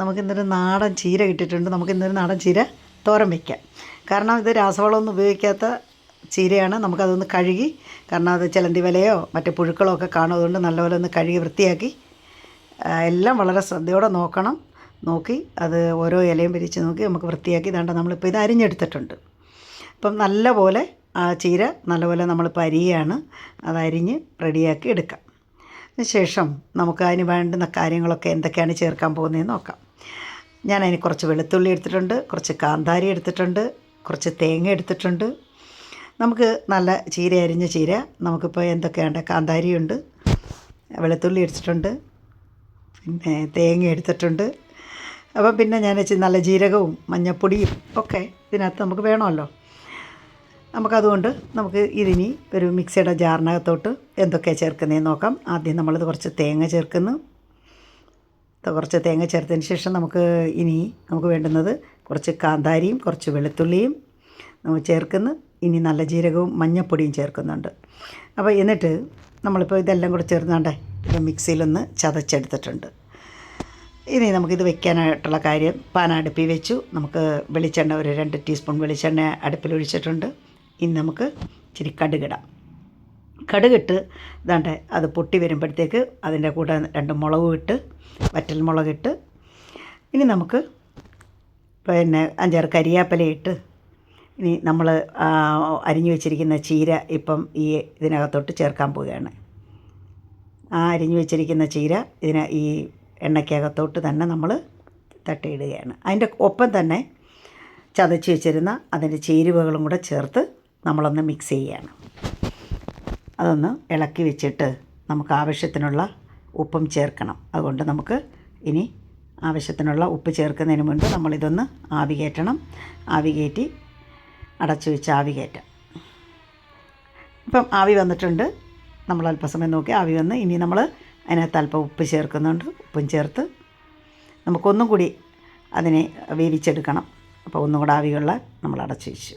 നമുക്കിന്നൊരു നാടൻ ചീര കിട്ടിയിട്ടുണ്ട്. നമുക്കിന്നൊരു നാടൻ ചീര തോരം വയ്ക്കാം കാരണം ഇത് രാസവളമൊന്നും ഉപയോഗിക്കാത്ത ചീരയാണ്. നമുക്കതൊന്ന് കഴുകി കാരണം അത് ചിലന്തി വിലയോ മറ്റു പുഴുക്കളോ ഒക്കെ കാണും അതുകൊണ്ട് നല്ലപോലെ ഒന്ന് കഴുകി വൃത്തിയാക്കി എല്ലാം വളരെ ശ്രദ്ധയോടെ നോക്കണം. നോക്കി അത് ഓരോ ഇലയും പിരിച്ച് നോക്കി നമുക്ക് വൃത്തിയാക്കി ഇതാണ്ട് നമ്മളിപ്പോൾ ഇത് അരിഞ്ഞെടുത്തിട്ടുണ്ട്. അപ്പം നല്ലപോലെ ആ ചീര നല്ലപോലെ നമ്മളിപ്പോൾ അരിയാണ് അത് അരിഞ്ഞ് റെഡിയാക്കി എടുക്കാം. ശേഷം നമുക്ക് അതിന് വേണ്ടുന്ന കാര്യങ്ങളൊക്കെ എന്തൊക്കെയാണ് ചേർക്കാൻ പോകുന്നതെന്ന് നോക്കാം. ഞാൻ അതിന് കുറച്ച് വെളുത്തുള്ളി എടുത്തിട്ടുണ്ട് കുറച്ച് കാന്താരി എടുത്തിട്ടുണ്ട് കുറച്ച് തേങ്ങ എടുത്തിട്ടുണ്ട്. നമുക്ക് നല്ല ചീര അരിഞ്ഞ ചീര നമുക്കിപ്പോൾ എന്തൊക്കെയുണ്ട് കാന്താരിയുണ്ട് വെളുത്തുള്ളി എടുത്തിട്ടുണ്ട് പിന്നെ തേങ്ങ എടുത്തിട്ടുണ്ട്. അപ്പം പിന്നെ ഞാൻ നല്ല ജീരകവും മഞ്ഞപ്പൊടിയും ഒക്കെ ഇതിനകത്ത് നമുക്ക് വേണമല്ലോ. നമുക്കതുകൊണ്ട് നമുക്ക് ഇതിനി ഒരു മിക്സിയുടെ ജാറിനകത്തോട്ട് എന്തൊക്കെയാണ് ചേർക്കുന്നതെന്ന് നോക്കാം. ആദ്യം നമ്മളിത് കുറച്ച് തേങ്ങ ചേർക്കുന്നു. കുറച്ച് തേങ്ങ ചേർത്തതിന് ശേഷം നമുക്ക് ഇനി നമുക്ക് വേണ്ടുന്നത് കുറച്ച് കാന്താരിയും കുറച്ച് വെളുത്തുള്ളിയും നമ്മൾ ചേർക്കുന്നു. ഇനി നല്ല ജീരകവും മഞ്ഞപ്പൊടിയും ചേർക്കുന്നുണ്ട്. അപ്പോൾ എന്നിട്ട് നമ്മളിപ്പോൾ ഇതെല്ലാം കൂടെ ചേർന്നാണ്ടേ ഇത് മിക്സിയിലൊന്ന് ചതച്ചെടുത്തിട്ടുണ്ട്. ഇനി നമുക്കിത് വെക്കാനായിട്ടുള്ള കാര്യം പാൻ അടുപ്പിൽ വെച്ചു. നമുക്ക് വെളിച്ചെണ്ണ ഒരു രണ്ട് ടീസ്പൂൺ വെളിച്ചെണ്ണ അടുപ്പിൽ ഒഴിച്ചിട്ടുണ്ട്. ഇനി നമുക്ക് ഇച്ചിരി കടുകിടാം. കടുകിട്ട് ഇതാണ്ട് അത് പൊട്ടി വരുമ്പോഴത്തേക്ക് അതിന്റെ കൂടെ രണ്ട് മുളകും ഇട്ട് വറ്റൽ മുളകിട്ട് ഇനി നമുക്ക് പിന്നെ അഞ്ചാറ് കരിയാപ്പല ഇട്ട് ഇനി നമ്മൾ അരിഞ്ഞു വെച്ചിരിക്കുന്ന ചീര ഇപ്പം ഈ ഇതിനകത്തോട്ട് ചേർക്കാൻ പോവുകയാണ്. ആ അരിഞ്ഞു വെച്ചിരിക്കുന്ന ചീര ഇതിന് ഈ എണ്ണയ്ക്കകത്തോട്ട് തന്നെ നമ്മൾ തട്ടിയിടുകയാണ്. അതിന്റെ ഒപ്പം തന്നെ ചതച്ച് വെച്ചിരുന്ന അതിന്റെ ചേരുവകളും കൂടെ ചേർത്ത് നമ്മളൊന്ന് മിക്സ് ചെയ്യുകയാണ് അതൊന്ന് ഇളക്കി വെച്ചിട്ട് നമുക്ക് ആവശ്യത്തിനുള്ള ഉപ്പും ചേർക്കണം. അതുകൊണ്ട് നമുക്ക് ഇനി ആവശ്യത്തിനുള്ള ഉപ്പ് ചേർക്കുന്നതിന് മുൻപ് നമ്മളിതൊന്ന് ആവി കയറ്റണം. ആവി കയറ്റി അടച്ചു വെച്ച് ആവി കയറ്റാം. ഇപ്പം ആവി വന്നിട്ടുണ്ട്. നമ്മൾ അല്പസമയം നോക്കി ആവി വന്ന് ഇനി നമ്മൾ അതിനകത്ത് അല്പം ഉപ്പ് ചേർക്കുന്നുണ്ട്. ഉപ്പും ചേർത്ത് നമുക്കൊന്നും കൂടി അതിനെ വേവിച്ചെടുക്കണം. അപ്പോൾ ഒന്നും കൂടെ ആവിയുള്ള നമ്മൾ അടച്ചു വെച്ചു.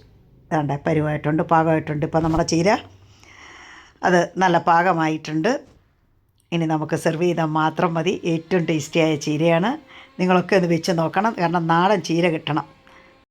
വേണ്ട പരുവായിട്ടുണ്ട് പാകമായിട്ടുണ്ട്. ഇപ്പോൾ നമ്മുടെ ചീര അത് നല്ല പാകമായിട്ടുണ്ട്. ഇനി നമുക്ക് സെർവ് ചെയ്താൽ മാത്രം മതി. ഏറ്റവും ടേസ്റ്റിയായ ചീരയാണ്. നിങ്ങളൊക്കെ ഒന്ന് വെച്ച് നോക്കണം. കാരണം നാടൻ ചീര കിട്ടണം.